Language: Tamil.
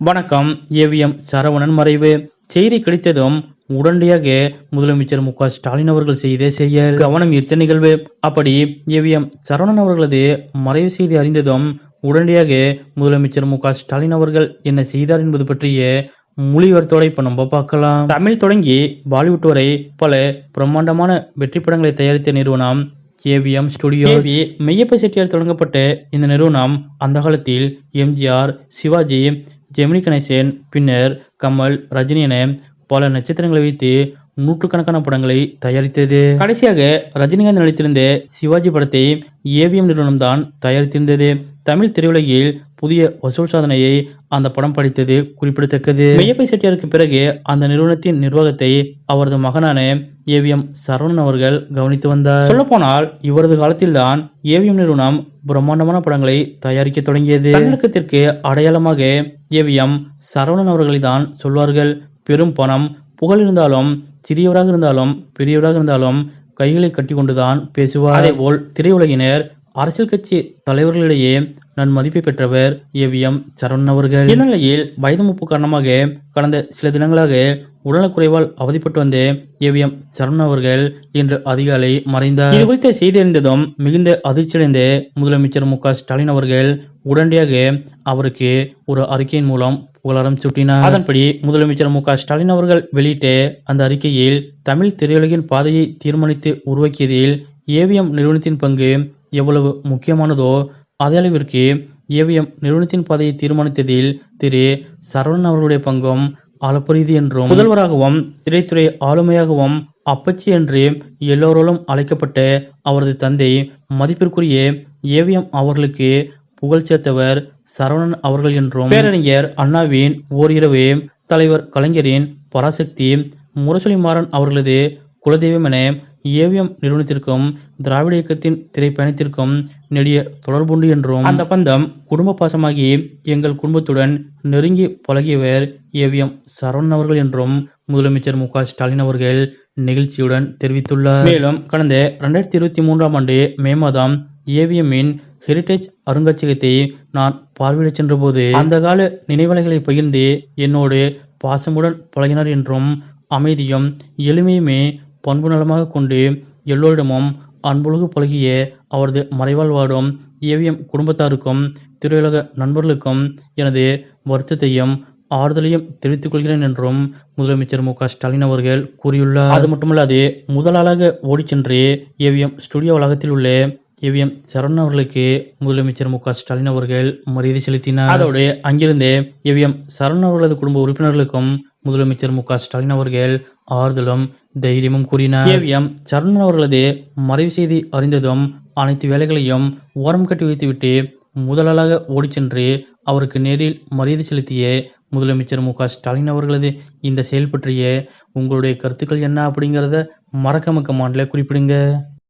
வணக்கம். ஏவிஎம் சரவணன் மறைவு. செய்தி கிடைத்ததும் உடனடியாக முதலமைச்சர் மு ஸ்டாலின் அவர்கள் செய்த செய்ய கவனம் ஈர்த்த நிகழ்வு. அப்படி ஏவிஎம் சரவணன் அவர்களது மறைவு செய்தி அறிந்ததும் உடனடியாக முதலமைச்சர் மு ஸ்டாலின் அவர்கள் என்ன செய்தார் என்பது பற்றிய மொழிவர்த்தோட இப்ப நம்ம பார்க்கலாம். தமிழ் தொடங்கி பாலிவுட் வரை பல பிரம்மாண்டமான வெற்றி படங்களை தயாரித்த நிறுவனம் ஏவிஎம் ஸ்டுடியோ மெய்யப்ப செட்டியார் தொடங்கப்பட்ட இந்த நிறுவனம் அந்த காலத்தில் எம்ஜிஆர் சிவாஜி ஜெமினி கணேசன் பின்னர் கமல் ரஜினி என பல நட்சத்திரங்களை வைத்து நூற்றுக்கணக்கான படங்களை தயாரித்தது. கடைசியாக ரஜினிகாந்த் நடித்திருந்த சிவாஜி படத்தை ஏவிஎம் நிறுவனம் தான் தயாரித்திருந்தது. தமிழ் திரையுலகில் புதிய வசூல் சாதனையை அந்த படம் படித்தது குறிப்பிடத்தக்கது. மெய்யப்பை செட்டியாருக்கு பிறகு அந்த நிறுவனத்தின் நிர்வாகத்தை அவரது மகனான ஏவிஎம் சரவணன் அவர்கள் கவனித்து வந்தார். சொல்லப்போனால் இவரது காலத்தில்தான் ஏவிஎம் நிறுவனம் பிரம்மாண்டமான படங்களை தயாரிக்க தொடங்கியது. தமிழகத்திற்கு அடையாளமாக ஏவிஎம் சரவணன் அவர்களை தான் சொல்வார்கள். பெரும் பணம் புகழ் இருந்தாலும் சிறியவராக இருந்தாலும் பெரியவராக இருந்தாலும் கைகளை கட்டி கொண்டுதான் பேசுவார் அதேபோல் திரையுலகினர் அரசியல் கட்சி தலைவர்களிடையே நன்மதிப்பை பெற்றவர் ஏவிஎம் சரவணன் அவர்கள். இந்த நிலையில் வயது மூப்பு காரணமாக கடந்த சில தினங்களாக உடல்நலக்குறைவால் அவதிப்பட்டு வந்த ஏவிஎம் சரவணன் அவர்கள் இன்று அதிகாலை மறைந்தார். இது குறித்த செய்தி அறிந்ததும் மிகுந்த அதிர்ச்சியடைந்த முதலமைச்சர் மு ஸ்டாலின் அவர்கள் உடனடியாக அவருக்கு ஒரு அறிக்கையின் மூலம் புகழாரம் சுட்டினார். அதன்படி முதலமைச்சர் மு ஸ்டாலின் அவர்கள் வெளியிட்ட அந்த அறிக்கையில் தமிழ் திரையுலகின் பாதையை தீர்மானித்து உருவாக்கியதில் ஏவிஎம் நிறுவனத்தின் பங்கு எவ்வளவு முக்கியமானதோ அதே அளவிற்கு ஏவிஎம் நிறுவனத்தின் பாதையை தீர்மானித்ததில் திரு சரவணன் அவர்களுடைய பங்கும் அளப்பரியது என்றும் முதல்வராகவும் திரைத்துறை ஆளுமையாகவும் அப்பச்சி என்று எல்லோராலும் அழைக்கப்பட்ட அவரது தந்தை மதிப்பிற்குரிய ஏவிஎம் அவர்களுக்கு புகழ் சேர்த்தவர் சரவணன் அவர்கள் என்றும் பேரறிஞர் அண்ணாவின் ஓரிரவு தலைவர் கலைஞரின் பராசக்தி முரசொலிமாறன் அவர்களது குலதெய்வம் என ஏவிஎம் நிறுவனத்திற்கும் திராவிட இயக்கத்தின் திரைப்பயணத்திற்கும் நெடிய தொடர்புண்டு என்றும் அந்த பந்தம் குடும்ப பாசமாகி எங்கள் குடும்பத்துடன் நெருங்கி பழகியவர் ஏவிஎம் சரவணன் அவர்கள் என்றும் முதலமைச்சர் மு ஸ்டாலின் அவர்கள் நெகிழ்ச்சியுடன் தெரிவித்துள்ளார். மேலும் கடந்த இரண்டாயிரத்தி இருபத்தி மூன்றாம் ஆண்டு மே மாதம் ஏவிஎம்மின் ஹெரிடேஜ் அருங்காட்சியகத்தை நான் பார்வையிடச் சென்றபோது அந்த கால நினைவலைகளை பகிர்ந்து என்னோடு பாசமுடன் பழகினார் என்றும் அமைதியும் எளிமையுமே பண்பு நலமாக கொண்டு எல்லோரிடமும் அன்புலகு பழகிய அவரது மறைவால் வாடும் ஏவிஎம் குடும்பத்தாருக்கும் திரையுலக நண்பர்களுக்கும் எனது வருத்தத்தையும் ஆறுதலையும் தெரிவித்துக் கொள்கிறேன் என்றும் முதலமைச்சர் மு க ஸ்டாலின் அவர்கள் கூறியுள்ளார். அது மட்டுமல்லாது முதலாளாக ஓடிச் சென்று ஏவிஎம் ஸ்டுடியோ வளாகத்தில் உள்ள ஏவிஎம் சரவணன் அவர்களுக்கு முதலமைச்சர் மு க ஸ்டாலின் அவர்கள் மரியாதை செலுத்தினார். அதோடு அங்கிருந்தே ஏவிஎம் சரவணன் அவர்களது குடும்ப உறுப்பினர்களுக்கும் முதலமைச்சர் மு க ஸ்டாலின் அவர்கள் ஆறுதலும் தைரியமும் கூறினார். ஏவிஎம் சரவணன் அவர்களது மறைவு செய்தி அறிந்ததும் அனைத்து வேலைகளையும் ஓரம் கட்டி வைத்துவிட்டு முதலாளாக ஓடிச் சென்று அவருக்கு நேரில் மரியாதை செலுத்திய முதலமைச்சர் மு க ஸ்டாலின் அவர்களது இந்த செயல் பற்றிய உங்களுடைய கருத்துக்கள் என்ன அப்படிங்கிறத மறக்காம கமாண்டில் குறிப்பிடுங்க.